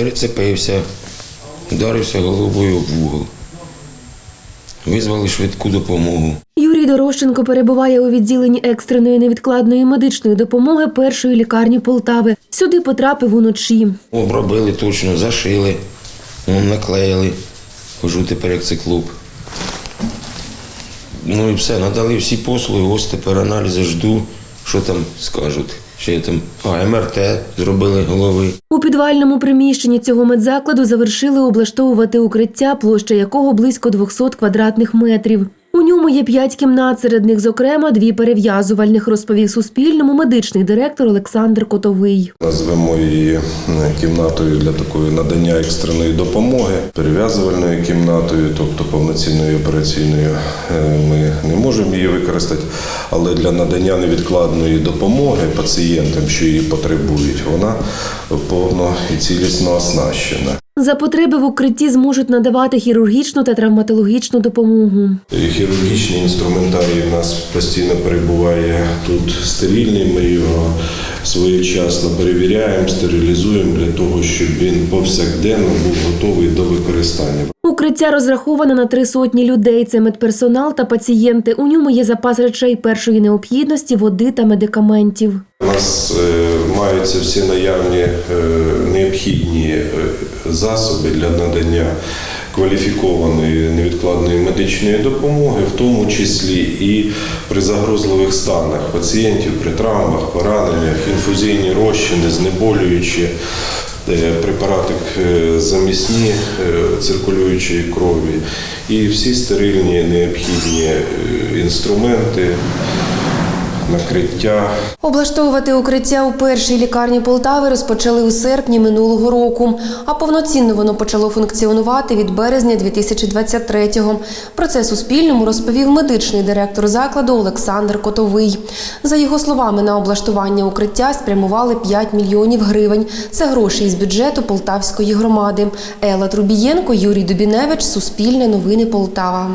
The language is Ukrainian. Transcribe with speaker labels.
Speaker 1: перецепився, вдарився головою об вугол. Визвали швидку допомогу.
Speaker 2: Юрій Дорощенко перебуває у відділенні екстреної невідкладної медичної допомоги першої лікарні Полтави. Сюди потрапив уночі.
Speaker 1: Обробили точно, зашили, наклеїли. Хожу тепер як циклоп. Ну і все, надали всі послуги, ось тепер аналізи жду, що там скажуть. Що там а, МРТ зробили голови.
Speaker 2: У підвальному приміщенні цього медзакладу завершили облаштовувати укриття, площа якого близько 200 квадратних метрів. У ньому є п'ять кімнат, серед них, зокрема, дві перев'язувальних, розповів Суспільному медичний директор Олександр Котовий.
Speaker 3: Назвемо її е, кімнатою для такої надання екстреної допомоги, перев'язувальною кімнатою, тобто повноцінною операційною е, ми не можемо її використати, але для надання невідкладної допомоги пацієнтам, що її потребують, вона повно і цілісно оснащена.
Speaker 2: За потреби в укритті зможуть надавати хірургічну та травматологічну допомогу.
Speaker 3: І Хірургічний інструментарій у нас постійно перебуває тут стерильний. Ми його своєчасно перевіряємо, стерилізуємо для того, щоб він повсякденно був готовий до використання.
Speaker 2: Укриття розраховане на три сотні людей. Це медперсонал та пацієнти. У ньому є запас речей першої необхідності, води та медикаментів.
Speaker 3: У нас е, маються всі наявні е, необхідні е, засоби для надання кваліфікованої невідкладної медичної допомоги, в тому числі і при загрозливих станах пацієнтів, при травмах, пораненнях, інфузійні розчини, знеболюючі. Е, Препарати е, замісні е, циркулюючої крові. І всі стерильні необхідні інструменти, накриття
Speaker 2: Облаштовувати укриття у першій лікарні Полтави розпочали у серпні минулого року, а повноцінно воно почало функціонувати від березня 2023-го. Про це Суспільному розповів медичний директор закладу Олександр Котовий. За його словами, на облаштування укриття спрямували 5 мільйонів гривень. Це гроші із бюджету Полтавської громади. Елла Трубієнко, Юрій Дубіневич, Суспільне новини Полтава.